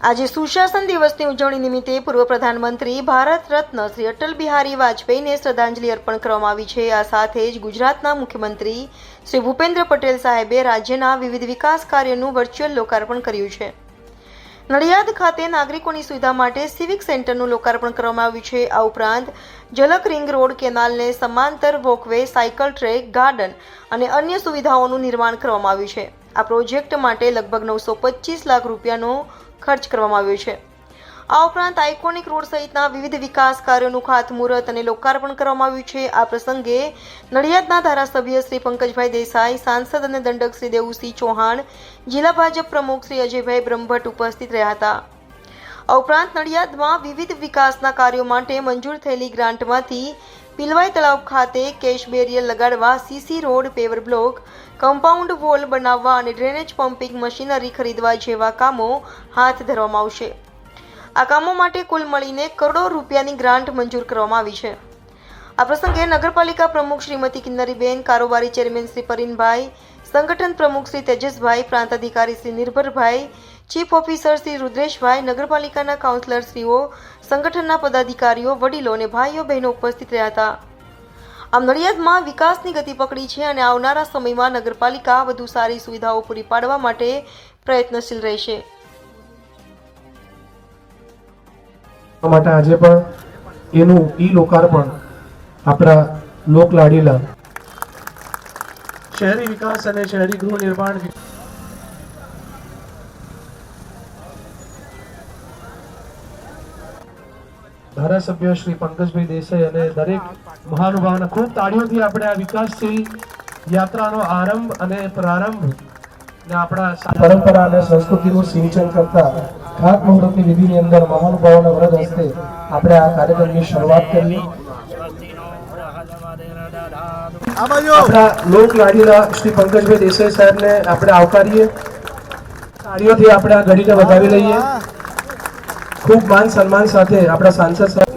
આજે સુશાસન દિવસની ઉજવણી નિમિત્તે પૂર્વ પ્રધાનમંત્રી ભારત રત્ન શ્રી અટલ બિહારી વાજપેયીને શ્રદ્ધાંજલિ અર્પણ કરવામાં આવી છે. આ સાથે જ ગુજરાતના મુખ્યમંત્રી શ્રી ભૂપેન્દ્ર પટેલ સાહેબે રાજ્યના વિવિધ વિકાસ કાર્યનું વર્ચ્યુઅલ લોકાર્પણ કર્યું છે. નડિયાદ ખાતે નાગરિકોની સુવિધા માટે સિવિક સેન્ટરનું લોકાર્પણ કરવામાં આવ્યું છે. આ ઉપરાંત જલક રિંગ રોડ કેનાલને સમાંતર વોકવે સાયકલ ટ્રેક ગાર્ડન અને અન્ય સુવિધાઓનું નિર્માણ કરવામાં આવ્યું છે. આ પ્રોજેક્ટ માટે લગભગ નવસો પચીસ લાખ રૂપિયાનો ખર્ચ કરવામાં આવ્યો છે. આ ઉપરાંત આઇકોનિક રોડ સહિતના વિવિધ વિકાસ કાર્યોનું ખાતમુહૂર્ત અને લોકાર્પણ કરવામાં આવ્યું છે. આ પ્રસંગે નડિયાદના ધારાસભ્ય શ્રી પંકજભાઈ દેસાઈ, સાંસદ અને દંડક શ્રી દેવુસિંહ ચૌહાણ, જિલ્લા ભાજપ પ્રમુખ શ્રી અજયભાઈ બ્રહ્મભટ્ટ ઉપસ્થિત રહ્યા હતા. આ ઉપરાંત નડિયાદમાં વિવિધ વિકાસના કાર્યો માટે મંજૂર થયેલી ગ્રાન્ટમાંથી પિલવાઈ તળાવ ખાતે cash barrier લગાડવા CC road paver block, compound wall બનાવવા અને ડ્રેનેજ પમ્પિંગ મશીનરી ખરીદવા જેવા કામો હાથ ધરવામાં આવશે. આ કામો માટે કુલ મળીને કરોડો રૂપિયાની ગ્રાન્ટ મંજૂર કરવામાં આવી છે. આ પ્રસંગે નગરપાલિકા પ્રમુખ શ્રીમતી કિન્નરીબેન, કારોબારી ચેરમેન શ્રી પરીનભાઈ સંગઠન પ્રમુખ શ્રી તેજસભાઈ, પ્રાંત અધિકારી શ્રી નિર્ભરભાઈ, ચીફ ઓફિસર શ્રી રુદ્રેશભાઈ, નગરપાલિકાના કાઉન્સિલરશ્રીઓ સંગઠનના પદાધિકારીઓ વડીલો અને ભાઈઓ, બહેનો ઉપસ્થિત રહ્યા હતા. આમ નડિયાદમાં વિકાસની ગતિ પકડી છે અને આવનારા સમયમાં નગરપાલિકા વધુ સારી સુવિધાઓ પૂરી પાડવા માટે પ્રયત્નશીલ રહેશે. માટે આજે પણ એનું ઈ લોકાર્પણ આપણા લોકલાડીલા શહેરી વિકાસ અને શહેરી ગૃહ નિર્માણ ધારાસભ્ય શ્રી પંકજભાઈ દેસાઈ અને દરેક મહાનુભાવને ખૂબ તાળીઓથી આપણે આ વિકાસશીલ યાત્રાનો આરંભ અને પ્રારંભ ને આપણા પરંપરા અને સંસ્કૃતિનું સિંચન કરતા વિધિની અંદર મહાનુભાવોના વ્રત હસ્તે આપણે આ કાર્યક્રમની શરૂઆત કરી. આપણા લોકલાડીલા શ્રી પંકજભાઈ દેસાઈ સાહેબને આપણે આવકારીએ. તાળીઓથી આપણે આ ઘડીને વધાવી લઈએ. ખૂબ માન સન્માન સાથે આપણા સાંસદ સાહેબ.